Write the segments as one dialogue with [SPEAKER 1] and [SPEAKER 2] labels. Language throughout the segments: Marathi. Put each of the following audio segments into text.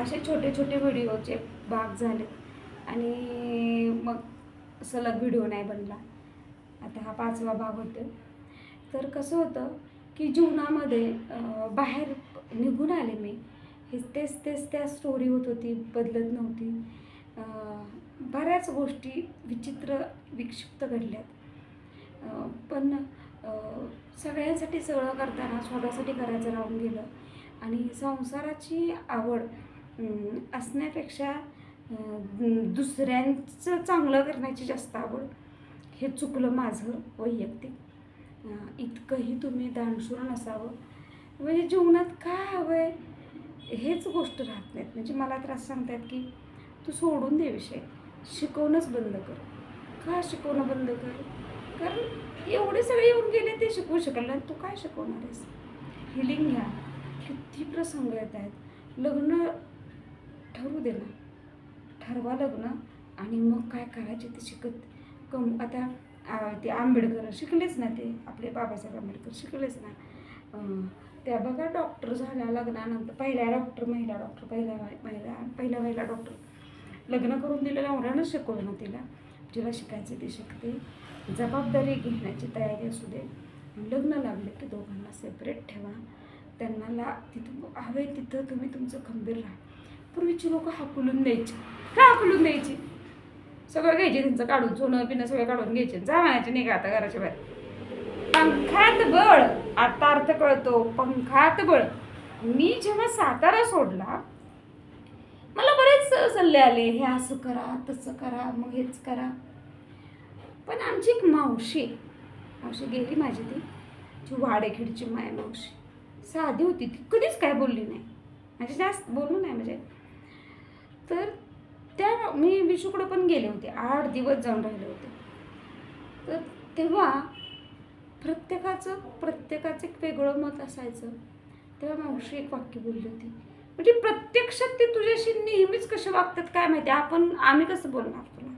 [SPEAKER 1] असे छोटे छोटे व्हिडिओचे भाग झाले. आणि मग सलग व्हिडिओ नाही बनला. आता हा पाचवा भाग होतो तर कसं होतं की जीवनामध्ये बाहेर निघून आले मी. हे तेच तेच त्या स्टोरी होत होती बदलत नव्हती. बऱ्याच गोष्टी विचित्र विक्षिप्त घडल्यात. पण सगळ्यांसाठी सगळं करताना स्वतःसाठी करायचं राहून गेलं. आणि संसाराची आवड असण्यापेक्षा दुसऱ्यांचं चांगलं करण्याची जास्त आवड हे चुकलं माझं वैयक्तिक. इतकंही तुम्ही दानशूर नसावं. म्हणजे जीवनात काय हवं आहे हेच गोष्ट राहत नाहीत. म्हणजे मला तर असं सांगतात की तू सोडून दे विषय. शिकवणंच बंद कर. का शिकवणं बंद कर? कारण एवढे सगळे येऊन गेले ते शिकवू शकल नाही. तू काय शिकवणार आहेस? हिलिंग घ्या. किती प्रसंग येत आहेत. लग्न ठरवू दे ना. ठरवा लग्न आणि मग काय करायचे ते शिकत. कम आता ते आंबेडकर शिकलेच ना ते. आपले बाबासाहेब आंबेडकर शिकलेच ना. त्या बघा डॉक्टर झाल्या लग्नानंतर. पहिल्या डॉक्टर महिला डॉक्टर पहिल्या महिला पहिल्या महिला डॉक्टर लग्न करून दिलं नवऱ्यानं शिकवलं ना तिला. जिला शिकायचं ते शिकते. जबाबदारी घेण्याची तयारी असू दे. लग्न लागले की दोघांना सेपरेट ठेवा. त्यांना ला तिथं हवे तिथं तुम्ही तुमचं खंबीर राहा. पूर्वीची लोक हाकलून द्यायची. का हाकलून द्यायची? सगळं घ्यायचे त्यांचं काढून सोनं पिणं सगळं काढून घ्यायचे. जा म्हणायचे का आता घराच्या बाहेर. पंखात बळ. आता अर्थ कळतो पंखात बळ. मी जेव्हा सातारा सोडला मला बरेच सल्ले आले. हे असं करा तसं करा मग हेच करा. पण आमची एक मावशी मावशी गेली माझी ती जी वाडेखेडची माय मावशी. साधी होती ती. कधीच काय बोलली नाही. म्हणजे जास्त बोलू नाही म्हणजे तर त्या मी विशूकडं पण गेले होते. आठ दिवस जाऊन राहिले होते. तर तेव्हा प्रत्येकाचं प्रत्येकाचं एक वेगळं मत असायचं. तेव्हा मावशी एक वाक्य बोलली होती. म्हणजे प्रत्यक्षात ते तुझ्याशी नेहमीच कसे वागतात काय माहिती? आपण आम्ही कसं बोलणार तुला?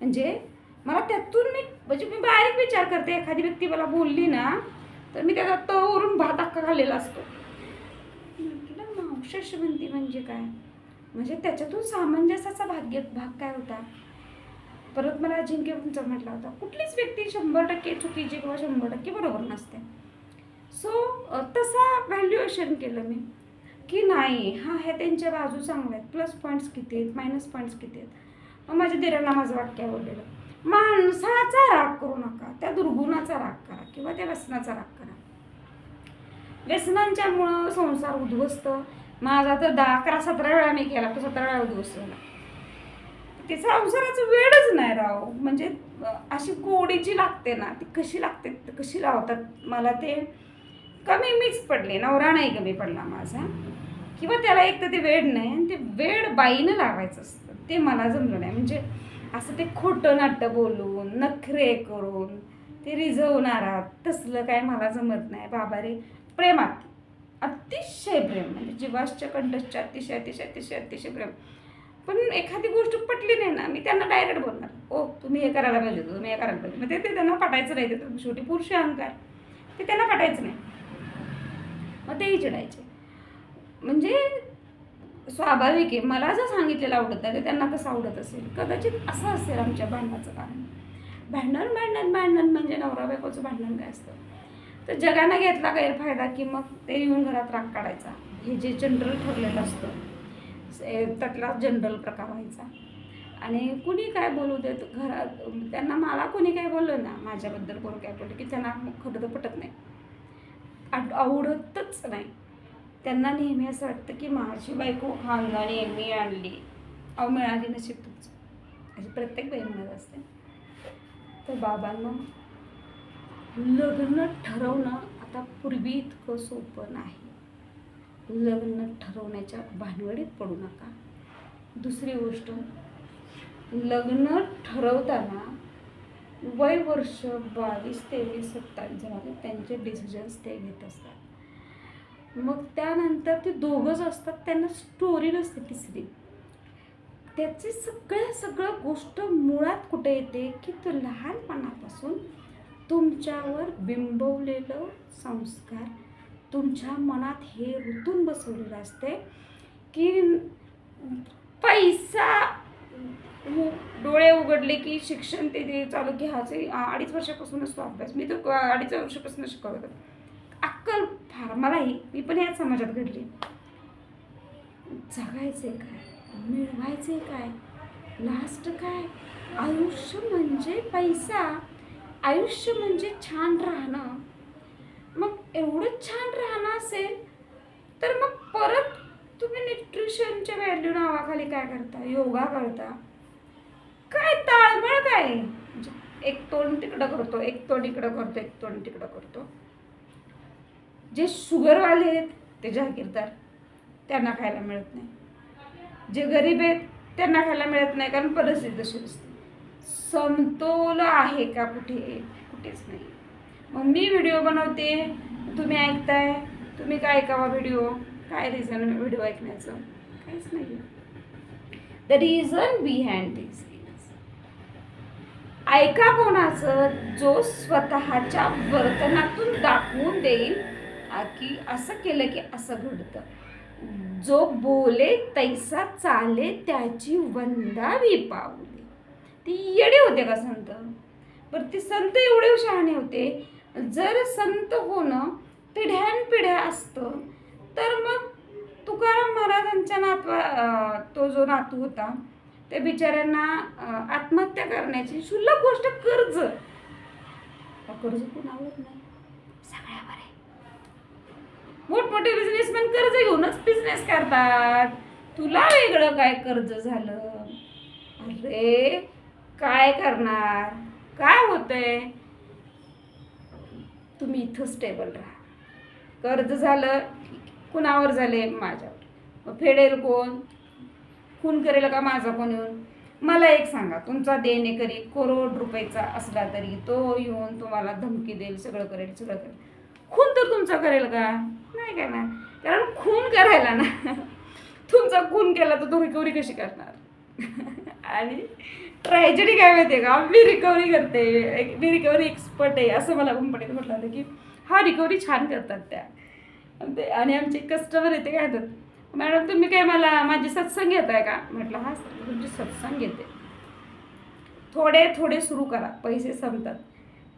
[SPEAKER 1] म्हणजे मला त्यातून मी म्हणजे मी बारीक विचार करते. एखादी व्यक्ती मला बोलली ना तर मी त्याचा तवरून भात अख्खा खाल्लेला असतो. म्हटलं मावशी म्हणते म्हणजे काय? म्हणजे त्याच्यातून सामंजस्याचा भाग्य भाग काय होता? परत मला अजिंक्य म्हटला होता कुठलीच व्यक्ती शंभर टक्के चुकीची किंवा शंभर टक्के बरोबर नसते. सो तसा व्हॅल्युएशन केलं मी की नाही हा हे त्यांच्या बाजू चांगल्या आहेत प्लस पॉईंट्स किती आहेत मायनस पॉईंट्स किती आहेत. मग माझ्या दिरांना माझं वाक्य आवडलेलं माणसाचा राग करू नका त्या दुर्गुणाचा राग करा किंवा त्या व्यसनाचा राग करा. व्यसनांच्यामुळं संसार उद्ध्वस्त माझा तर दहा अकरा सतरा वेळा मी केला तो सतरा वेळा दिवस झाला. तिचा संसाराचं वेळच नाही राव. म्हणजे अशी कोडी जी लागते ना ती कशी लागते कशी लावतात मला ते कमी मीच पडले नवरा नाही कमी पडला माझा. किंवा त्याला एक तर ते वेळ नाही आणि ते वेळ बाईनं लावायचं असतं. ते मला जमलं नाही. म्हणजे असं ते खोटं नाट्य बोलून नखरे करून ते रिझवणारा तसलं काय मला जमत नाही. बाबा रे प्रेमात. अतिशय प्रेम म्हणजे जीवाश्च कंठश्च अतिशय अतिशय अतिशय अतिशय प्रेम. पण एखादी गोष्ट पटली नाही ना मी त्यांना डायरेक्ट बोलणार. ओ तुम्ही हे करायला पाहिजे होतं, तुम्ही हे करायला पाहिजे मग ते त्यांना पटायचं नाही ते शेवटी पुरुष अहंकार. ते त्यांना पटायचं नाही. मग तेही चिडायचे. म्हणजे स्वाभाविक आहे मला जर सांगितलेलं आवडत नाही तर त्यांना कसं आवडत असेल. कदाचित असं असेल आमच्या भांडणाचं कारण. भांडण भांडण भांडण म्हणजे नवरा बायकोचं भांडण काय असतं? तर जगानं घेतला गैरफायदा की मग ते येऊन घरात राग काढायचा. हे जे जनरल ठरलेलं असतं त्यातला जनरल प्रकार व्हायचा. आणि कुणी काय बोलू देत घरात त्यांना मला कोणी काय बोललं ना माझ्याबद्दल कोण काय बोललं की त्यांना खरं तर पटत नाही. आट- आवडतच नाही. त्यांना नेहमी असं वाटतं की माझी बायको खानदानी मी आणली. अहो मिळाली नशीब तुमचं. अशी प्रत्येक बाई म्हणत असते. तर बाबांना लग्न ठरवणं आता पूर्वी इतकं सोपं नाही. लग्न ठरवण्याच्या भानगडीत पडू नका. दुसरी गोष्ट लग्न ठरवताना वय वर्ष बावीस तेवीस सत्तावीस झाले त्यांचे डिसिजन्स ते घेत असतात. मग त्यानंतर ते दोघंच असतात त्यांना स्टोरी नसते तिसरी. त्याची सगळ्या सगळं गोष्ट मुळात कुठे येते? की तो लहानपणापासून तुमच्यावर बिंबवलेलं संस्कार तुमच्या मनात हे ऋतून बसवलेलं असते की पैसा डोळे उघडले की शिक्षण ते ते चालू की ह्याचे अडीच वर्षापासूनच तो अभ्यास मी तर अडीच वर्षापासून शिकवत अक्कल फार मलाही मी पण याच समाजात घडली. जगायचे काय? मिळवायचे काय? लास्ट काय? आयुष्य म्हणजे पैसा. आयुष्य म्हणजे छान राहणं. मग एवढं छान राहणं असेल तर मग परत तुम्ही न्यूट्रिशनच्या व्हॅल्यू नावाखाली काय करता? योगा करता? काय ताळमेळ काय? म्हणजे एक तोंड तिकडं करतो एक तोंड इकडं करतो एक तोंड तिकडं करतो. जे शुगरवाले आहेत ते जागीरदार. त्यांना खायला मिळत नाही. जे गरीब आहेत त्यांना खायला मिळत नाही कारण परिस्थिती तशी असते समतोल आहे का कुठे? कुठेच नाही. मग मी व्हिडिओ बनवते. तुम्ही ऐकताय. तुम्ही काय ऐकावा व्हिडिओ काय रिझन व्हिडिओ ऐकण्याचं? काहीच नाही the reason behind this is ऐका कोणाचं? जो स्वतःच्या वर्तनातून दाखवून देईल. की असं केलं की असं घडतं. जो बोले तैसा चाले त्याची वंदावी पाऊले ती येडे होते का संत? बरं ते संत एवढे शहाणे होते जर संत होणं पिढ्यानपिढ्या असतं तर मग तुकाराम महाराजांच्या नातवा तो जो नातू होता त्या बिचाऱ्यांना आत्महत्या करण्याची शुल्लक गोष्ट कर्ज. कर्ज कुणावर नाही. सगळ्यावर आहे. मोठमोठे बिझनेसमॅन कर्ज घेऊनच बिझनेस करतात. तुला वेगळं काय कर्ज झालं? अरे काय करणार? काय होतंय? तुम्ही इथं स्टेबल राहा. कर्ज झालं कुणावर झाले? माझ्यावर. मग फेडेल कोण? खून करेल का माझा कोण येऊन? मला एक सांगा तुमचा देणेकरी करोड रुपयाचा असला तरी तो येऊन तुम्हाला धमकी देईल सगळं करेल सगळं करेल. खून तर तुमचा करेल का? नाही करणार. कारण खून करायला ना तुमचा खून केला तर तो रिकव्हरी कशी करणार? आणि ट्रॅजेडी काय माहिती आहे का? मी रिकव्हरी करते. एक- मी रिकव्हरी एक्सपर्ट आहे. असं मला कंपनीत म्हटलं होतं की हा रिकव्हरी छान करतात त्या. आणि आमचे कस्टमर येते काय म्हणतात मॅडम तुम्ही काय मला माझी सत्संग घेत आहे का? म्हटलं हा सर तुमची सत्संग घेते थोडे थोडे सुरू करा. पैसे संपतात.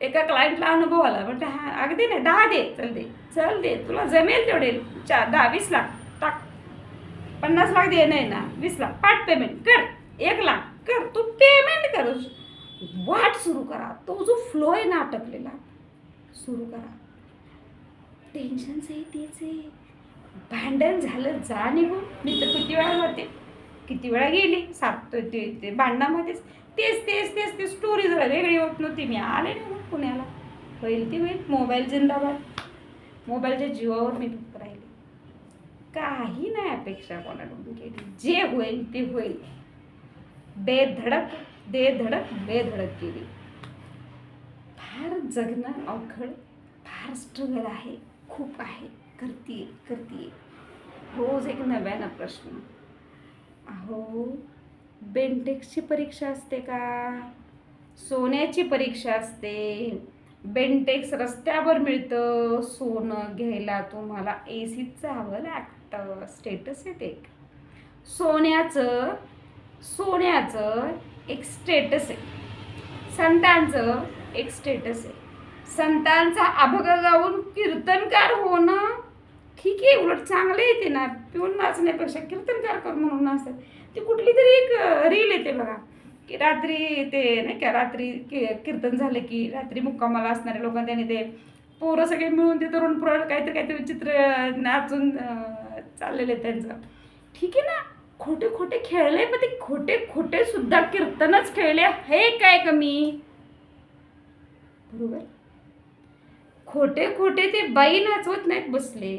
[SPEAKER 1] एका क्लायंटला अनुभव आला. म्हटलं हा अगदी नाही. दहा दे. चल दे. चल दे. तुला जमेल तेवढे. चार दहा वीस लाख. टाक. पन्नास लाख दे. नाही ना वीस लाख. पाठ पेमेंट कर. एक लाख कर तू पेमेंट कर वाट सुरू करा. तो जो फ्लो आहे ना अटकलेला सुरू करा. टेन्शनच आहे तेच आहे. भांडण झालं जा निघून. मी तर किती वेळा जाते किती वेळा गेली? सात ते ते भांडणामध्येच. तेच तेच तेच ते स्टोरी जरा वेगळी होत नव्हती. मी आले निघून पुण्याला. होईल ती होईल. मोबाईल जिंदाबाद. मोबाईलच्या जीवावर मी फक्त राहिले. काही नाही अपेक्षा कोणाकडून केली. जे होईल ते होईल. बेधडक बेधडक बेधडक केली. फार जगणं अवघड फार स्ट्रगल आहे खूप आहे करते करते रोज एक नव्यानं प्रश्न. अहो बेंटेक्सची परीक्षा असते का? सोन्याची परीक्षा असते. बेंटेक्स रस्त्यावर मिळतं. सोनं घ्यायला तुम्हाला ए सीत जावं लागतं. स्टेटस आहे ते सोन्याचं सोन्याचं एक स्टेटस आहे. संतांचं एक स्टेटस आहे. संतांचा अभग गाऊन कीर्तनकार होणं ठीक आहे उलट चांगले येते ना. पिऊन नाचण्यापेक्षा कीर्तनकार कर म्हणून असतात ती कुठली तरी एक रील येते बघा. की रात्री ते नाही का रात्री की कीर्तन झालं की रात्री मुक्कामाला असणारे लोक त्यांनी ते पोरं सगळे मिळून ते तरुण पुराण काहीतरी काहीतरी विचित्र नाचून चाललेलं आहे त्यांचं. ठीक आहे ना? खोटे खोटे खेळले पण ते खोटे खोटे सुद्धा कीर्तनच खेळले हे काय कमी बरोबर? खोटे खोटे ते बाई नाचवत नाहीत बसले.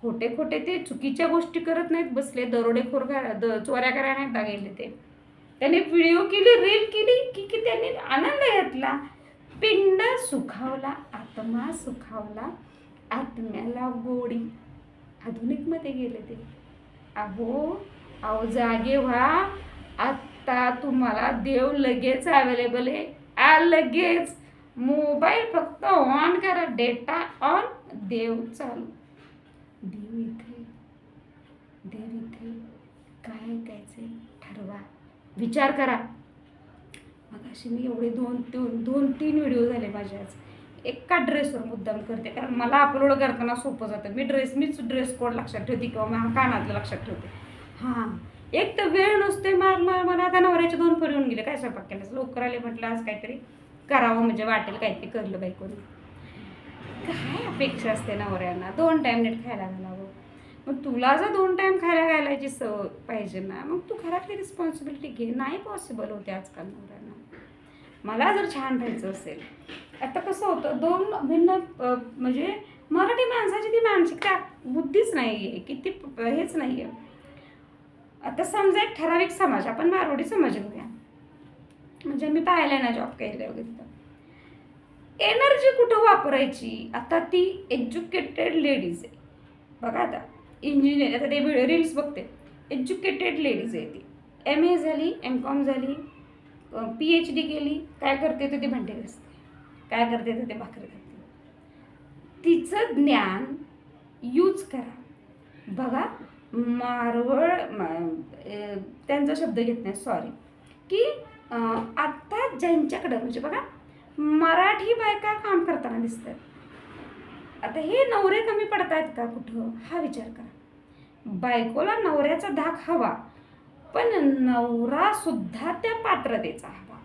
[SPEAKER 1] खोटे खोटे ते चुकीच्या गोष्टी करत नाहीत बसले. दरोडेखोर करा द चोऱ्या करायला नाहीत गेले ते त्याने व्हिडिओ केली रील केली की की त्यांनी आनंद घेतला. पिंड सुखावला आत्मा सुखावला आत्म्याला गोडी. आधुनिकमध्ये गेले ते. अहो अहो जागे व्हा. आत्ता तुम्हाला देव लगेच अवेलेबल आहे. आ लगेच. मोबाईल फक्त ऑन करा. डेटा ऑन देव चालू. देव इथे. देव इथे. काय ऐकायचे ठरवा. विचार करा. मग अशी मी एवढे दोन दोन दोन तीन व्हिडिओ झाले माझे आज. एका ड्रेसवर मुद्दाम करते. कारण मला अपलोड करताना सोपं जातं. मी ड्रेस मीच ड्रेस कोड लक्षात ठेवते किंवा मग कानातलं लक्षात ठेवते. हां. एक तर वेळ नसते मार मार मला आता नवऱ्याचे दोन फोन येऊन गेले. काय स्वयंपाक केल्यास लवकर आले म्हटलं आज काहीतरी करावं म्हणजे वाटेल काहीतरी करलं बायकोनी काय अपेक्षा असते नवऱ्यांना? दोन टाईम नीट खायला घालावं. मग तुला जर दोन टाईम खायला घालायची सवय पाहिजे ना मग तू घरातली रिस्पॉन्सिबिलिटी घे. नाही पॉसिबल होते आजकाल नवऱ्यांना. मला जर छान राहायचं असेल. आता कसं होतं दोन भिन्न म्हणजे मराठी माणसाची ती मानसिकता बुद्धीच नाही आहे किती हेच नाही आहे आता समजा एक ठराविक समाज आपण मारवाडी समाज घेऊया म्हणजे मी पाहिलं ना जॉब केले वगैरे तर एनर्जी कुठं वापरायची? आता ती एज्युकेटेड लेडीज आहे. बघा आता इंजिनियर आता ते व्हिडिओ रील्स बघते. एज्युकेटेड लेडीज आहे ती. एम ए झाली एम कॉम झाली पी एच डी केली काय करते तर ते भांडे घासते काय करते तर ते भाकरी करते. तिचं ज्ञान यूज करा. बघा मारवळ म- त्यांचा शब्द घेत नाही सॉरी की आत्ता ज्यांच्याकडं म्हणजे बघा मराठी बायका काम करताना दिसतात. आता हे नवरे कमी पडत आहेत का कुठं? हा विचार करा. बायकोला नवऱ्याचा धाक हवा पण नवरा सुद्धा त्या पात्रतेचा हवा.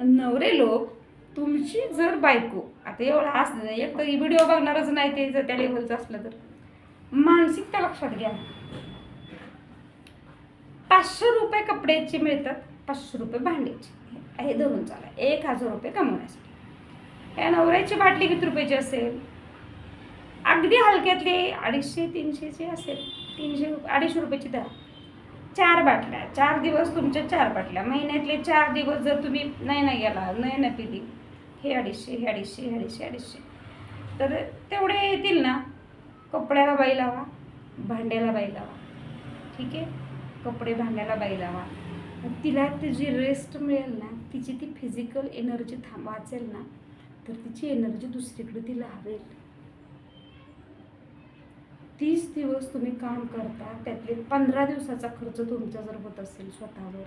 [SPEAKER 1] नवरे लोक तुमची जर बायको आता एवढा असं एक तर व्हिडिओ बघणारच नाही ते जर त्या लेवलचं असलं तर. मानसिकता लक्षात घ्या. पाचशे रुपये कपड्याचे मिळतात पाचशे रुपये भांड्याचे. हे धरून चाला. एक हजार रुपये कमवण्यासाठी. या नवऱ्याची बाटली किती रुपयाची असेल? अगदी हलक्यातले अडीचशे तीनशेचे असेल. तीनशे अडीचशे रुपयाची द्या. चार बाटल्या. चार दिवस तुमच्या चार बाटल्या. महिन्यातले चार दिवस जर तुम्ही नाही ना गेला नाही ना पिली हे अडीचशे हे अडीचशे हे अडीचशे अडीचशे. तर तेवढे येतील ना? कपड्याला बाई लावा भांड्याला बाई लावा. ठीक आहे? कपडे भांड्याला बाई लावा. मग तिला तिची रेस्ट मिळेल ना तिची ती फिजिकल एनर्जी थांब वाचेल ना तर तिची एनर्जी दुसरीकडे ती लावेल तीस दिवस तुम्ही काम करता त्यातले पंधरा दिवसाचा खर्च तुमचा जर होत असेल स्वतःवर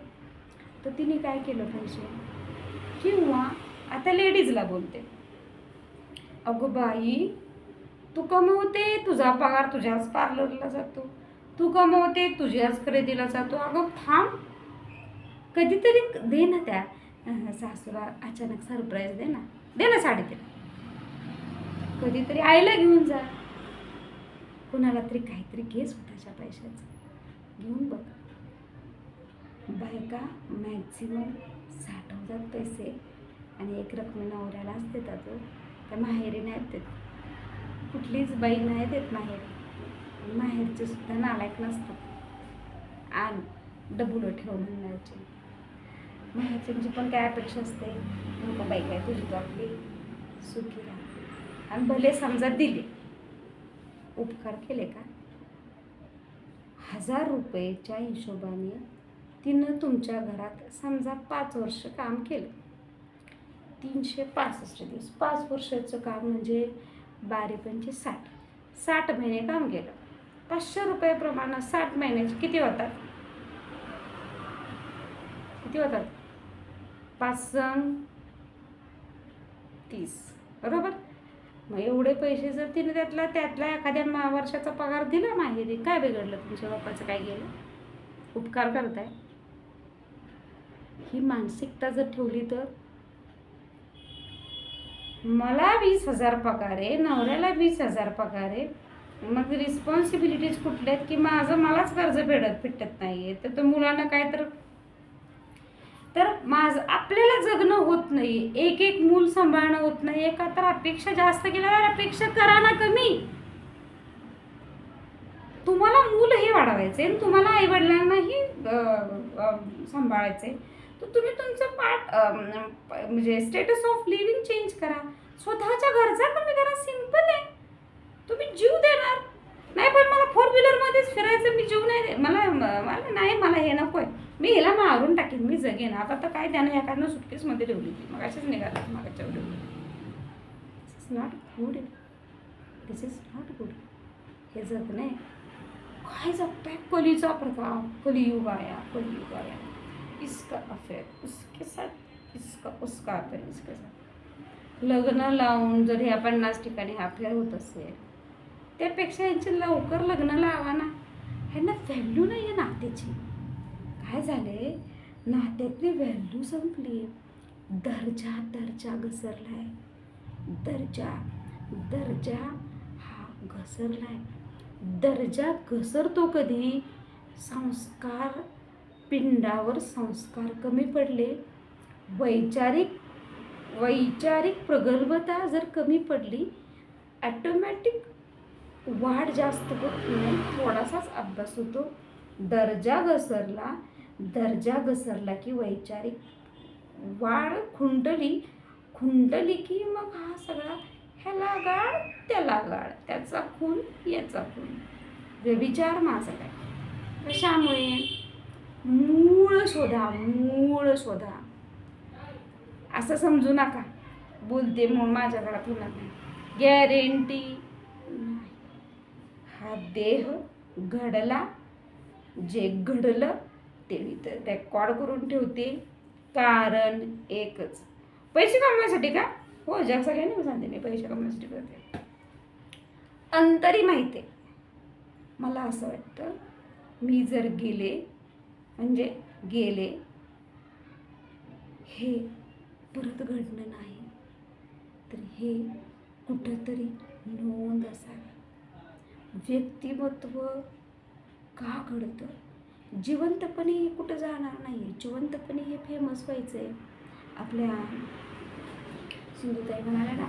[SPEAKER 1] तर तिने काय केलं पाहिजे? किंवा आता लेडीजला बोलते. अगं बाई तू कमवते तुझा पगार तुझ्याच पार्लरला जातो. तू कमवते तुझ्याच खरेदीला जातो. अगं थांब. कधीतरी दे ना त्या सासूला अचानक सरप्राईज दे ना. दे ना साडेतीन कधीतरी आईला घेऊन जा. कुणाला तरी काहीतरी घे स्वतःच्या पैशाचं. घेऊन बघ. बायका मॅक्झिमम साठवतात पैसे आणि एक रकमी नवऱ्यालाच देतात हो. त्या माहेरी नाहीत देत. कुठलीच बाई नाही देत माहेरी. माहेरचे सुद्धा नालायक नसतात. आणि डबुलं ठेव म्हणण्याचे माहेरच्यांची पण काय अपेक्षा असते? नको बाई काय तुझी तो आपली सुखी राहा आणि भले समजा दिले. उपकार केले का? हजार रुपयेच्या हिशोबाने तिनं तुमच्या घरात समजा पाच वर्ष काम केलं. तीनशे पासष्ट दिवस. पाच वर्षाचं काम म्हणजे बारे पंचे साठ. साठ महिने काम केलं. पाचशे रुपयाप्रमाणे साठ महिन्याचे किती होतात? किती होतात? पाच सण तीस. बरोबर? मग एवढे पैसे जर तिने त्यातला त्यातला एखाद्या वर्षाचा पगार दिला माहेरी काय बिघडलं तुमच्या बापाचं? काय गेलं? उपकार करताय? ही मानसिकता जर ठेवली तर मला वीस हजार पगार आहे नवऱ्याला वीस हजार पगार. आहे मग रिस्पॉन्सिबिलिटीज कुठल्या आहेत की माझं मलाच कर्ज फेडत फिटत नाही आहे तर तो मुलांना काय तर तर माझं आपल्याला जगणं होत नाही एक एक मूल सांभाळणं होत नाही. एका तर अपेक्षा जास्त केल्यावर अपेक्षा करा ना कमी तुम्हाला मूल हे वाढवायचे आणि तुम्हाला आईवडिलांनाही सांभाळायचे तर तुम्ही तुमचं पार्ट प- म्हणजे स्टेटस ऑफ लिव्हिंग चेंज करा. स्वतःच्या गरजा कमी करा सिंपल आहे. तुम्ही जीव देणार. नाही पण मला फोर व्हीलरमध्येच फिरायचं मी जीव नाही मला मला नाही मला हे नको आहे मी हिला मारून टाकेन मी जगेन. आता तर काय त्यानं एखादं सुटकेसमध्ये ठेवली ती मग अशीच निघाला मागाच्या this is not good this is not good हे जग नाही काय जगताय? कलीचा प्रभाव. कलियुग आया कलियुग आया इसका अफेअर उसके साथ इसका उसका अफेअर इसके साथ। लग्न लावून जर ह्या पन्नास ठिकाणी अफेअर होत असेल त्यापेक्षा यांचे लवकर लग्न लावा ना. ह्यांना व्हॅल्यू नाही आहे नात्याची. काय झाले? नात्यातली व्हॅल्यू संपली. दर्जा दर्जा घसरला आहे दर्जा दर्जा हा घसरला आहे दर्जा घसरतो कधी? संस्कार पिंडावर संस्कार कमी पडले. वैचारिक वैचारिक प्रगल्भता जर कमी पडली ॲटोमॅटिक वाढ जास्त होत नाही थोडासाच अभ्यास होतो. दर्जा घसरला दर्जा घसरला की वैचारिक वाढ खुंटली. खुंटली की मग हा सगळा ह्याला गाळ त्याला गाळ त्याचा खून याचा खून. व्यभिचार माझा काय? कशामुळे? मूळ शोधा मूळ शोधा. असं समजू नका. बोलते म्हणून माझ्या घरात होणार नाही. गॅरेंटी हा देह घडला. जे घडलं ते मी तर रेकॉर्ड करून ठेवते. कारण एकच. पैसे कमवण्यासाठी का? हो जग सगळ्यांनी सांगते मी पैसे कमवण्यासाठी करते. अंतरी माहिती आहे. मला असं वाटतं मी जर गेले म्हणजे गेले. हे परत घडणं नाही. तर हे कुठंतरी नोंद असावी. व्यक्तिमत्व का घडतं? जिवंतपणे हे कुठं जाणार नाही जिवंतपणे हे फेमस व्हायचं आहे आपल्या सिंधुताई म्हणाल्या ना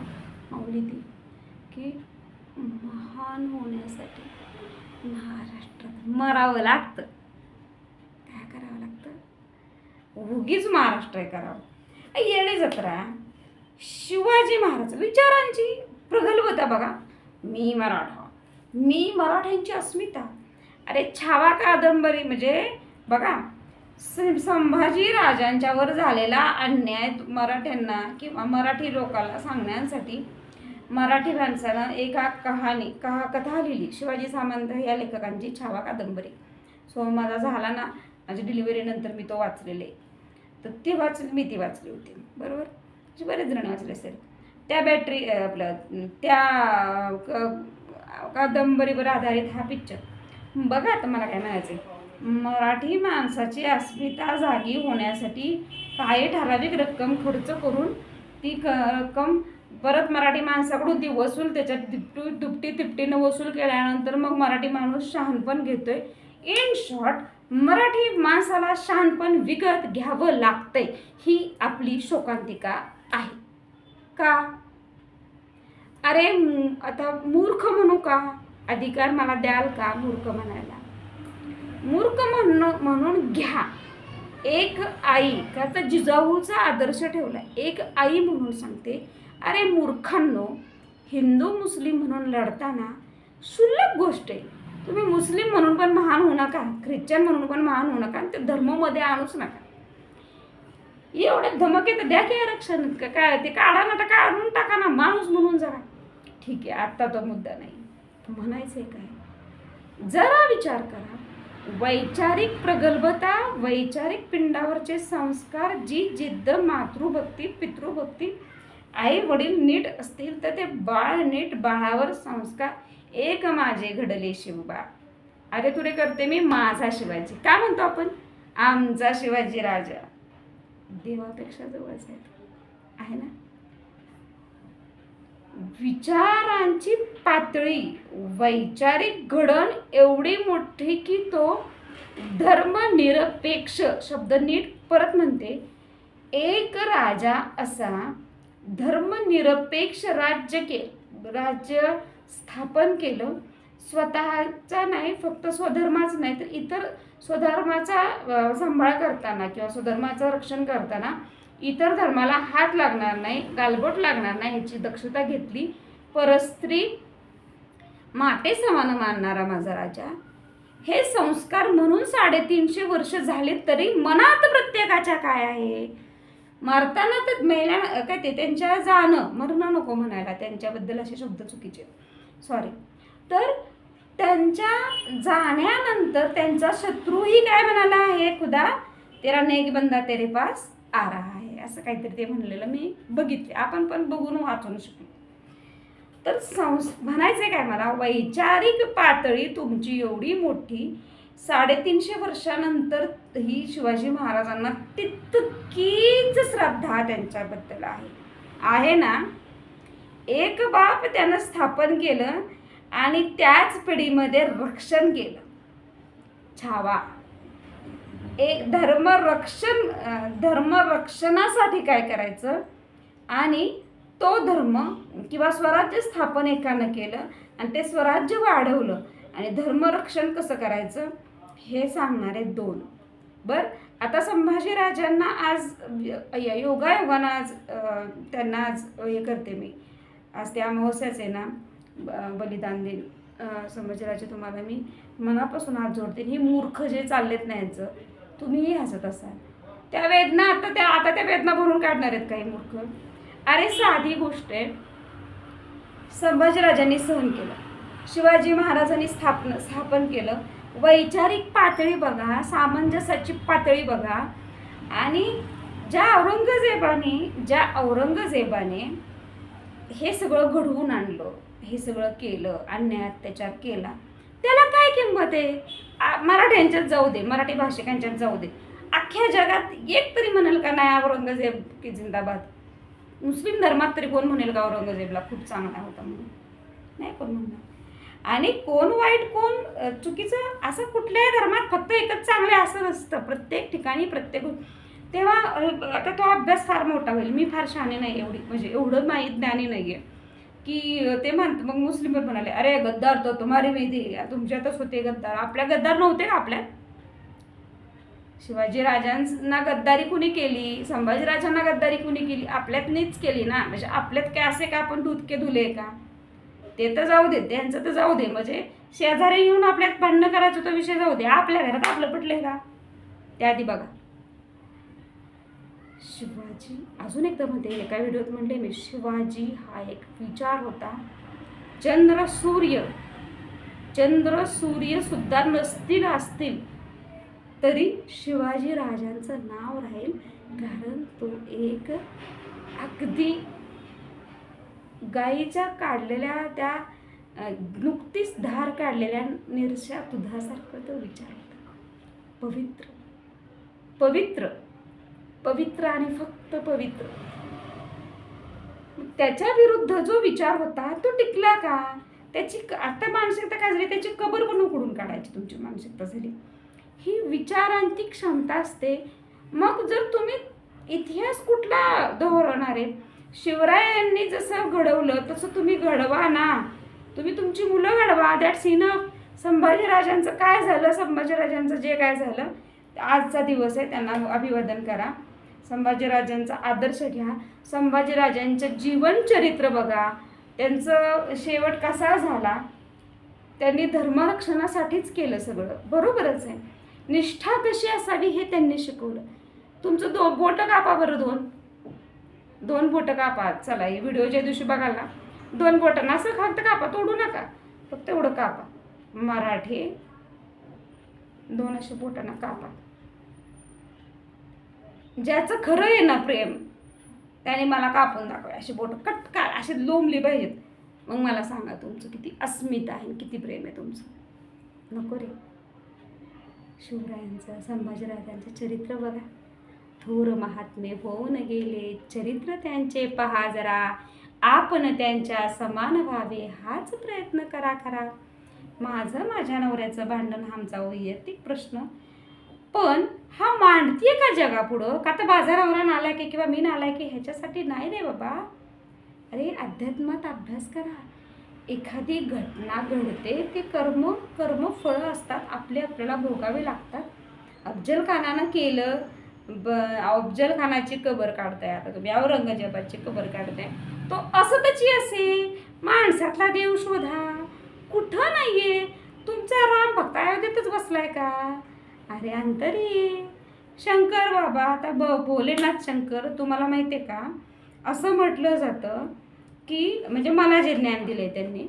[SPEAKER 1] माऊली ती की महान होण्यासाठी महाराष्ट्रात मरावं लागतं. करावं लागतं? उगीच महाराष्ट्र आहे करावं. येणे जत्रा. शिवाजी महाराज विचारांची प्रगल्भता बघा. मी मराठा. मी मराठ्यांची अस्मिता. अरे छावा कादंबरी म्हणजे बघा संभाजी राजांच्यावर झालेला अन्याय मराठ्यांना किंवा मराठी लोकांना सांगण्यासाठी मराठी माणसानं एका कहाणी कहा कथा लिहिली. शिवाजी सामंत या लेखकांची छावा कादंबरी. सो माझा झाला ना माझी डिलिव्हरीनंतर मी तो वाचलेले. तर ती वाचले मी ती वाचली होती. बरोबर? असे बरेच जण वाचले असेल. त्या बॅटरी आपलं त्या क- कादंबरीवर आधारित हा पिक्चर बघा आता मला काय म्हणायचं मराठी माणसाची अस्मिता जागी होण्यासाठी काही ठराविक रक्कम खर्च करून ती क रक्कम परत मराठी माणसाकडून ती वसूल त्याच्यात दुपटी दुपटी तिपटीनं वसूल केल्यानंतर मग मराठी माणूस शहाणपण घेतोय. इन शॉर्ट मराठी माणसाला शहाणपण विकत घ्यावं लागतंय ही आपली शोकांतिका आहे. का? अरे आता मूर्ख म्हणू का? अधिकार मला द्याल का मूर्ख म्हणायला? मूर्ख म्हण म्हणून घ्या. एक आई का तर जिजाऊचा आदर्श ठेवला. एक आई म्हणून सांगते अरे मूर्खांनो हिंदू मुस्लिम म्हणून लढताना सुलभ गोष्ट आहे. तुम्ही मुस्लिम म्हणून पण महान होऊ नका ख्रिश्चन म्हणून पण महान होऊ नका ते धर्ममध्ये आणूच नका. एवढे धमके तर द्या की आरक्षण काय ते काढा ना तर काढून टाका ना माणूस म्हणून जरा. ठीक आहे आत्ता तो मुद्दा नाही. म्हणायचं आहे काय? जरा विचार करा. वैचारिक प्रगल्भता वैचारिक पिंडावरचे संस्कार जी जिद्द मातृभक्ती पितृभक्ती आई वडील नीट असतील तर ते बाळ नीट बाळावर संस्कार एक माझे घडले शिवबा. अरे तुरे करते मी माझा शिवाजी. काय म्हणतो आपण? आमचा शिवाजी राजा. देवापेक्षा जवळच आहे. आहे ना? विचारांची पातळी वैचारिक घडण एवढी मोठी की तो धर्मनिरपेक्ष शब्द नीट परत म्हणते. एक राजा असा धर्मनिरपेक्ष राज्य के राज्य स्थापन केलं. स्वतःचा नाही फक्त स्वधर्माचं नाही तर इतर स्वधर्माचा सांभाळ करताना किंवा स्वधर्माचं रक्षण करताना इतर धर्माला हात लागणार नाही गालबोट लागणार नाही ह्याची दक्षता घेतली. परस्त्री माते समान मानणारा माझा राजा. हे संस्कार म्हणून साडेतीनशे वर्ष झाले तरी मनात प्रत्येकाच्या काय आहे? मारताना तर मेल्या काय ते त्यांच्या जाणं मरणं नको म्हणायला त्यांच्याबद्दल असे शब्द चुकीचे सॉरी तर त्यांच्या जाण्यानंतर त्यांचा शत्रूही काय म्हणाला आहे? खुदा तेरा नेक बंदा तेरे पास आ रहा आहे. असं काहीतरी ते म्हणलेलं मी बघितले आपण पण बघून वाचून शिकलो तर संस म्हणायचं काय मला? वैचारिक पातळी तुमची एवढी मोठी साडेतीनशे वर्षानंतर ही शिवाजी महाराजांना तितकीच श्रद्धा त्यांच्याबद्दल आहे. आहे ना? एक बाप त्यानं स्थापन केलं आणि त्याच पिढीमध्ये रक्षण केलं. छावा. एक धर्मरक्षण धर्मरक्षणासाठी काय करायचं? आणि तो धर्म किंवा स्वराज्य स्थापन एकानं केलं आणि ते स्वराज्य वाढवलं आणि धर्मरक्षण कसं करायचं? हे सांगणारे दोन. बर आता संभाजी राजांना आज योगायोगानं आज त्यांना आज हे करते मी. आज त्या अमावस्याच आहे ना ब- बलिदान दिन. संभाजीराजे तुम्हाला मी मनापासून हात जोडते. ही मूर्ख जे चाललेत नाही यांचं तुम्हीही हसत असाल. त्या वेदना आता त्या आता त्या वेदना भरून काढणार आहेत काही मूर्ख. अरे साधी गोष्ट आहे. संभाजीराजांनी सहन केलं. शिवाजी महाराजांनी स्थापन स्थापन केलं. वैचारिक पातळी बघा सामंजस्याची पातळी बघा. आणि ज्या औरंगजेबाने ज्या औरंगजेबाने हे सगळं घडवून आणलं हे सगळं केलं अन्याय अत्याचार केला. त्याला काय किंमत आहे? आ- मराठ्यांच्यात जाऊ दे मराठी भाषिकांच्यात जाऊ दे. अख्ख्या जगात एक तरी म्हणेल का नाही औरंगजेब की जिंदाबाद? मुस्लिम धर्मात तरी कोण म्हणेल का औरंगजेबला खूप चांगला होता म्हणून? नाही कोण म्हणणार? आणि कोण वाईट कोण चुकीचं असं कुठल्याही धर्मात फक्त एकच चांगले असं नसतं. प्रत्येक ठिकाणी प्रत्येक तेव्हा आता तो अभ्यास फार मोठा होईल. मी फार शहाणे नाही एवढी. म्हणजे एवढं माहीत ज्ञानी नाही आहे की ते म्हणत मग मुस्लिम पण म्हणाले अरे गद्दार तो तुम्हारी मेहदी तुमच्यातच होते गद्दार. आपल्या गद्दार नव्हते का आपल्यात शिवाजी राजांना गद्दारी कुणी केली? संभाजीराजांना गद्दारी कुणी केली? आपल्यातनीच केली ना? म्हणजे आपल्यात काय असे का आपण धुतके धुले का? ते तर जाऊ दे. त्यांचं तर जाऊ दे. म्हणजे शेजारी येऊन आपल्यात भांडणं करायचं तो विषय जाऊ दे. आपल्या घरात आपलं पटलंय का? त्या आधी बघा. शिवाजी अजून एकदा म्हणते एका व्हिडिओत म्हणते मी शिवाजी हा एक विचार होता. चंद्र सूर्य. चंद्र सूर्य सुद्धा नसतील असतील. तरी शिवाजी राजांचं नाव राहील कारण तो एक अगदी गाईच्या काढलेल्या त्या नुकतीच धार काढलेल्या निरशा दुधासारखं तो विचार होता. पवित्र. पवित्र. पवित्र आणि फक्त पवित्र. त्याच्या विरुद्ध जो विचार होता तो टिकला का? त्याची आता मानसिकता काय झाली त्याची कबर पण उकडून काढायची तुमची मानसिकता झाली. ही विचारांची क्षमता असते. मग जर तुम्ही इतिहास कुठला दोहरवणार आहे शिवरायांनी जसं घडवलं तसं तुम्ही घडवा ना. तुम्ही तुमची मुलं घडवा. दॅट सीन संभाजीराजांचं काय झालं? संभाजीराजांचं जे काय झालं आजचा दिवस आहे त्यांना अभिवादन करा. संभाजीराजांचा आदर्श घ्या. संभाजीराजांचं जीवनचरित्र बघा. त्यांचं शेवट कसा झाला? त्यांनी धर्मरक्षणासाठीच केलं सगळं. बरोबरच आहे. निष्ठा कशी असावी हे त्यांनी शिकवलं. तुमचं दो बोटं कापा बरं दोन. दोन बोटं कापा. चला हे व्हिडिओ ज्या दिवशी बघाल ना दोन बोटं. असं फक्त कापा तोडू नका. फक्त एवढं कापा. मराठी दोन असे बोटांना कापा. ज्याचं खरं आहे ना प्रेम त्याने मला कापून दाखवले. अशी बोटं कट का असे लोंबली पाहिजेत. मग मला सांगा तुमचं किती अस्मिता आहे किती प्रेम आहे तुमचं. नको रे. शिवरायांचं संभाजीराजांचं चरित्र बघा. थोर महात्मे होऊन गेले चरित्र त्यांचे पहा जरा. आपण त्यांच्या समान व्हावे हाच प्रयत्न करा खरा. माझं माझ्या नवऱ्याचं भांडण आमचा वैयक्तिक प्रश्न. पण हा मांडतीये का जगापुढं? का तर बाजारावर नालाय की किंवा मी नालाय की ह्याच्यासाठी नाही रे बाबा? अरे अध्यात्मात अभ्यास करा. एखादी घटना घडते ते कर्म कर्म फळं असतात. आपले आपल्याला भोगावे लागतात. अफजल खानानं केलं ब अफजल खानाची कबर काढताय आता तुम्ही. औरंगजेबाची कबर काढताय. तो असं त्याची असे. माणसातला देव शोधा. कुठं नाहीये? तुमचा राम फक्त अयोध्येतच बसलाय का? अरे अंतरी शंकर बाबा आता ब भोलेनाथ शंकर तुम्हाला माहिती आहे का? असं म्हटलं जातं की म्हणजे मला जे ज्ञान दिलंय त्यांनी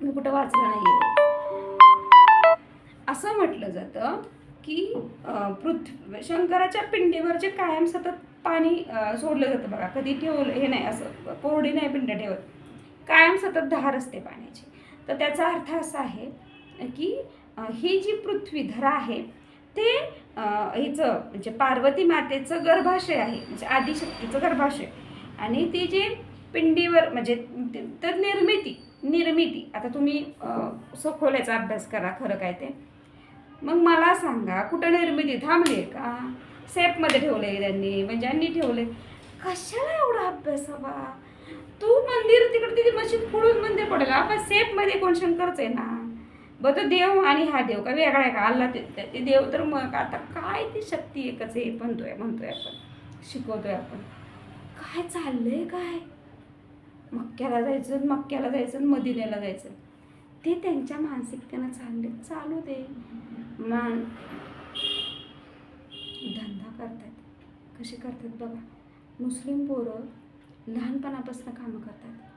[SPEAKER 1] मी कुठं वाचलं नाही असं म्हटलं जातं की पृथ्वी शंकराच्या पिंडीवर जे कायम सतत पाणी सोडलं जातं बघा कधी ठेवलं हे नाही असं कोरडी नाही पिंड ठेवत. कायम सतत धार असते पाण्याची. तर त्याचा अर्थ असा आहे की ही जी पृथ्वीधर आहे ते हिचं म्हणजे पार्वती मातेचं गर्भाशय आहे म्हणजे आदिशक्तीचं गर्भाशय. आणि ती जे पिंडीवर म्हणजे ते- तर निर्मिती निर्मिती. आता तुम्ही सखोल्याचा अभ्यास करा खरं काय ते. मग मला सांगा कुठं निर्मिती? थांबली आहे का? सेफमध्ये ठेवले त्यांनी म्हणजे ज्यांनी ठेवले कशाला एवढा अभ्यास हवा तू मंदिर तिकडे तिथे मशीद फोडून मंदिर पडेल आपण सेफमध्ये कोण शंकरच आहे ना? ब तो देव आणि हा देव का वेगळा आहे का? अल्ला ते ते- ते देव तर मग आता काय ती शक्ती एकच आहे म्हणतोय म्हणतोय आपण शिकवतोय आपण. काय चाललंय काय? मक्क्याला जायचं मक्क्याला जायचं मदिनेला जायचं. ते त्यांच्या मानसिकतेनं चालले चालू दे. मान धंदा करतात. कसे करतात बघा. मुस्लिम पोरं लहानपणापासून कामं करतात.